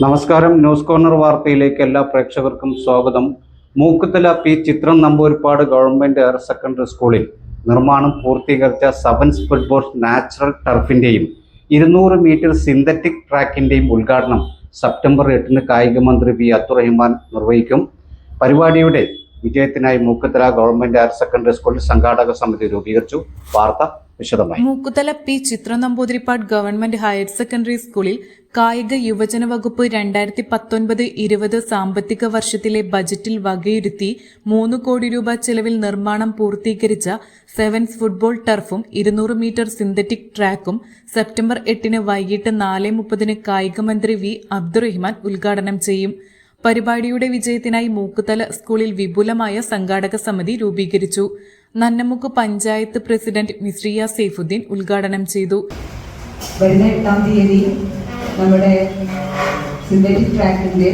നമസ്കാരം. News corner വാർത്തയിലേക്ക് എല്ലാ പ്രേക്ഷകർക്കും സ്വാഗതം. മൂക്കുത്തല പി ചിത്രം നമ്പൂരിപ്പാട് ഗവൺമെന്റ് ഹയർ സെക്കൻഡറി സ്കൂളിൽ നിർമ്മാണം പൂർത്തീകരിച്ച സെവൻസ് ഫുട്ബോൾ നാച്ചുറൽ ടർഫിന്റെയും ഇരുന്നൂറ് മീറ്റർ സിന്തറ്റിക് ട്രാക്കിന്റെയും ഉദ്ഘാടനം സെപ്റ്റംബർ എട്ടിന് കായിക മന്ത്രി വി അബ്ദുറഹിമാൻ നിർവഹിക്കും. പരിപാടിയുടെ വിജയത്തിനായി മൂക്കുത്തല ഗവൺമെന്റ് ഹയർ സെക്കൻഡറി സ്കൂളിൽ സംഘാടക സമിതി രൂപീകരിച്ചു. വാർത്ത വിശദമായി. Mookkuthala P Chithra Namboothirippad government higher secondary സ്കൂളിൽ കായിക യുവജന വകുപ്പ് രണ്ടായിരത്തി പത്തൊൻപത് ഇരുപത് സാമ്പത്തിക വർഷത്തിലെ ബജറ്റിൽ വകയിരുത്തി മൂന്ന് കോടി രൂപ ചെലവിൽ നിർമ്മാണം പൂർത്തീകരിച്ച സെവൻസ് ഫുട്ബോൾ ടർഫും ഇരുന്നൂറ് മീറ്റർ സിന്തറ്റിക് ട്രാക്കും സെപ്റ്റംബർ എട്ടിന് വൈകിട്ട് നാല് മുപ്പതിന് കായികമന്ത്രി വി അബ്ദുറഹിമാൻ ഉദ്ഘാടനം ചെയ്യും. പരിപാടിയുടെ വിജയത്തിനായി മൂക്കുതല സ്കൂളിൽ വിപുലമായ സംഘാടക സമിതി രൂപീകരിച്ചു. നന്നമുക്ക് പഞ്ചായത്ത് പ്രസിഡന്റ് മിശ്രിയ സൈഫുദ്ദീൻ ഉദ്ഘാടനം ചെയ്തു. വരുന്ന എട്ടാം തീയതി നമ്മുടെ സിന്തറ്റിക് ട്രാക്കിന്റെ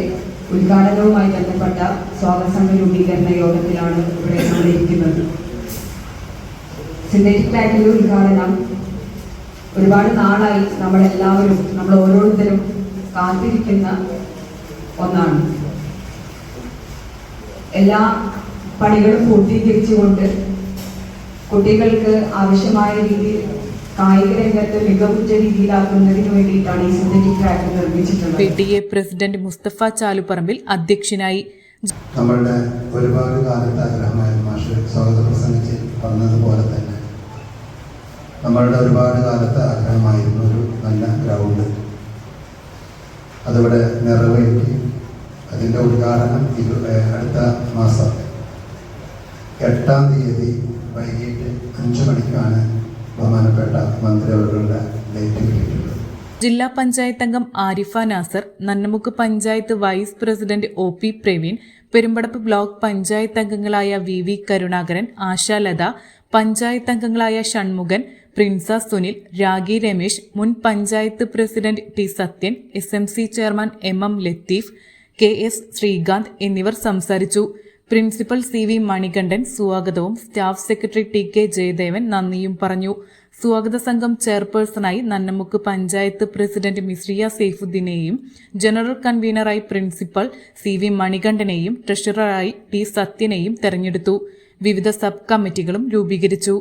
ഉദ്ഘാടനവുമായി ബന്ധപ്പെട്ട സ്വാഗത സംഘ രൂപീകരണ യോഗത്തിലാണ് ഇവിടെ നമ്മളിരിക്കുന്നത്. സിന്തറ്റിക് ട്രാക്കിന്റെ ഉദ്ഘാടനം ഒരുപാട് നാളായി നമ്മളെല്ലാവരും നമ്മൾ ഓരോരുത്തരും കാത്തിരിക്കുന്ന ഒന്നാണ്. എല്ലാ പണികളും പൂർത്തീകരിച്ചുകൊണ്ട് കുട്ടികൾക്ക് ആവശ്യമായ രീതിയിൽ കായിക രംഗത്ത് മികവുറ്റ രീതിയിലാക്കുന്നതിന് വേണ്ടിയിട്ടാണ് ഈ synthetic track നിർമ്മിച്ചിട്ടുള്ളത്. P T A president Musthafa Chaluparambil അധ്യക്ഷനായി നമ്മളുടെ ഒരുപാട് കാലത്തെ ആഗ്രഹമായിരുന്നു മാഷ് സ്വാഗത പ്രസംഗിച്ച് പറഞ്ഞതുപോലെ തന്നെ നമ്മളുടെ ഒരുപാട് കാലത്തെ ആഗ്രഹമായിരുന്നു ഒരു നല്ല ഗ്രൗണ്ട്. അതിവിടെ നിറവേറ്റി അതിന്റെ ഉദ്ഘാടനം അടുത്ത മാസം എട്ടാം തീയതി വൈകിട്ട് അഞ്ച് മണിക്കാണ് ബഹുമാനപ്പെട്ട മന്ത്രി അവരുടെ ജില്ലാ പഞ്ചായത്ത് അംഗം Arifa Nasar Nannamukku panchayat vice president O P Praveen Perumpadappu block panchayat അംഗങ്ങളായ വി വി കരുണാകരൻ ആശാലത പഞ്ചായത്ത് അംഗങ്ങളായ ഷൺമുഖൻ പ്രിൻസ സുനിൽ രാഗി രമേശ് മുൻ panchayat president T Sathyan S M C chairman M M Latheef K S Sreekanth എന്നിവർ സംസാരിച്ചു. പ്രിൻസിപ്പൽ സി വി മണികണ്ഠൻ സ്വാഗതവും staff secretary T K Jayadevan നന്ദിയും പറഞ്ഞു. സ്വാഗത സംഘം ചെയർപേഴ്സണായി നന്നമുക്ക് പഞ്ചായത്ത് പ്രസിഡന്റ് മിശ്രിയ സെയ്ഫുദ്ദീനെയും ജനറൽ കൺവീനറായി പ്രിൻസിപ്പൽ സി വി മണികണ്ഠനെയും ട്രഷററായി ടി സത്യനെയും തെരഞ്ഞെടുത്തു. വിവിധ സബ് കമ്മിറ്റികളും രൂപീകരിച്ചു.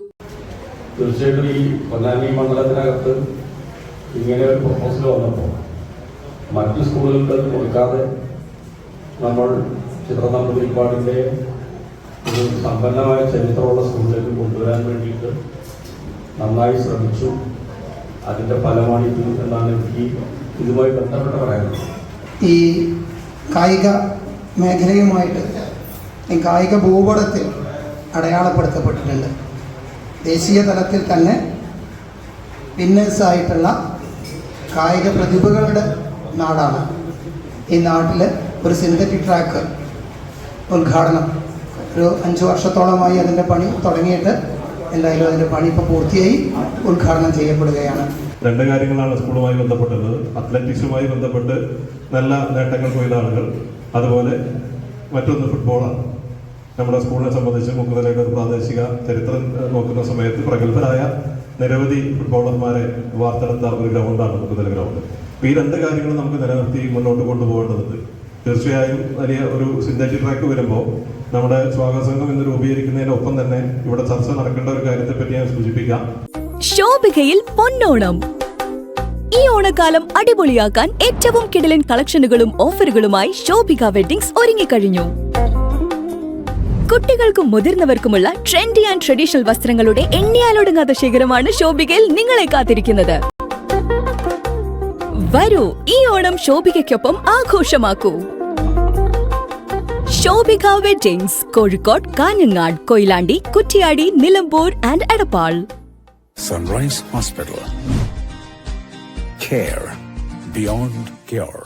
തീർച്ചയായിട്ടും ഈ പൊന്നാനി മണ്ഡലത്തിനകത്ത് ഇങ്ങനെ ഒരു പ്രപ്പോസൽ വന്നപ്പോൾ മറ്റു സ്കൂളുകൾക്ക് കൊടുക്കാതെ നമ്മൾ ചിത്രനമ്പൂതിരിപ്പാടിന്റെ ഒരു സമ്പന്നമായ ചരിത്രമുള്ള സ്കൂളിലേക്ക് കൊണ്ടുവരാൻ വേണ്ടിയിട്ട് നന്നായി ശ്രമിച്ചു. അതിന്റെ ഇത് എന്നാണ് എനിക്ക് ഇതുമായി ബന്ധപ്പെട്ട് പറയാനുള്ളത്. ഈ കായിക മേഖലയുമായിട്ട് ഈ കായിക ഭൂപടത്തിൽ അടയാളപ്പെടുത്തപ്പെട്ടിട്ടുണ്ട്. ദേശീയ തലത്തിൽ തന്നെ വിന്നേഴ്സായിട്ടുള്ള കായിക പ്രതിഭകളുടെ നാടാണ്. ഈ നാട്ടിൽ ഒരു സിന്തറ്റിക് ട്രാക്ക് ഉദ്ഘാടനം. ഒരു അഞ്ച് വർഷത്തോളമായി അതിന്റെ പണി തുടങ്ങിയിട്ട് എന്തായാലും അതിന്റെ പണി ഇപ്പോൾ പൂർത്തിയായി ഉദ്ഘാടനം ചെയ്യപ്പെടുകയാണ്. രണ്ട് കാര്യങ്ങളാണ് സ്കൂളുമായി ബന്ധപ്പെട്ടത്. അത്ലറ്റിക്സുമായി ബന്ധപ്പെട്ട് നല്ല നേട്ടങ്ങൾ കൊയ്ത ആളുകൾ. അതുപോലെ മറ്റൊന്ന് ഫുട്ബോളാണ്. നമ്മുടെ സ്കൂളിനെ സംബന്ധിച്ച് മുക്കുതലയുടെ ഒരു പ്രാദേശിക ചരിത്രം നോക്കുന്ന സമയത്ത് പ്രഗത്ഭരായ നിരവധി ഫുട്ബോളർമാരെ വാർത്തെടുത്ത ഒരു ഗ്രൗണ്ടാണ് മുക്കുതല ഗ്രൗണ്ട്. ഈ രണ്ട് കാര്യങ്ങളും നമുക്ക് നിലനിർത്തി മുന്നോട്ട് കൊണ്ടുപോകേണ്ടതുണ്ട്. തീർച്ചയായും വലിയ ഒരു സിന്തറ്റിക് ട്രാക്ക് വരുമ്പോൾ നമ്മുടെ സ്വാഗത സംഘം ഇന്ന് രൂപീകരിക്കുന്നതിനൊപ്പം തന്നെ ഇവിടെ ചർച്ച നടക്കേണ്ട ഒരു കാര്യത്തെപ്പറ്റി ഞാൻ സൂചിപ്പിക്കാം. ശോഭികയിൽ പൊന്നോണം. ഈ ഓണക്കാലം അടിപൊളിയാക്കാൻ ഏറ്റവും കിടലൻ കളക്ഷനുകളും ഓഫറുകളുമായി ശോഭിക വെഡിങ്സ് ഒരുങ്ങിക്കഴിഞ്ഞു. കുട്ടികൾക്കും മുതിർന്നവർക്കുമുള്ള ട്രെൻഡി ആൻഡ് ട്രഡീഷണൽ വസ്ത്രങ്ങളുടെ എണ്ണിയാലൊടുങ്ങാത്ത ശേഖരമാണ് ശോഭികയിൽ നിങ്ങളെ കാത്തിരിക്കുന്നത്. വരൂ ഈ ഓണം ശോഭികയ്ക്കൊപ്പം ആഘോഷമാക്കൂ. Shobhika weddings Kozhikode Kanhangad Koyilandy Kuttiady Nilambur and Edappal Sunrise Hospital. Care beyond cure.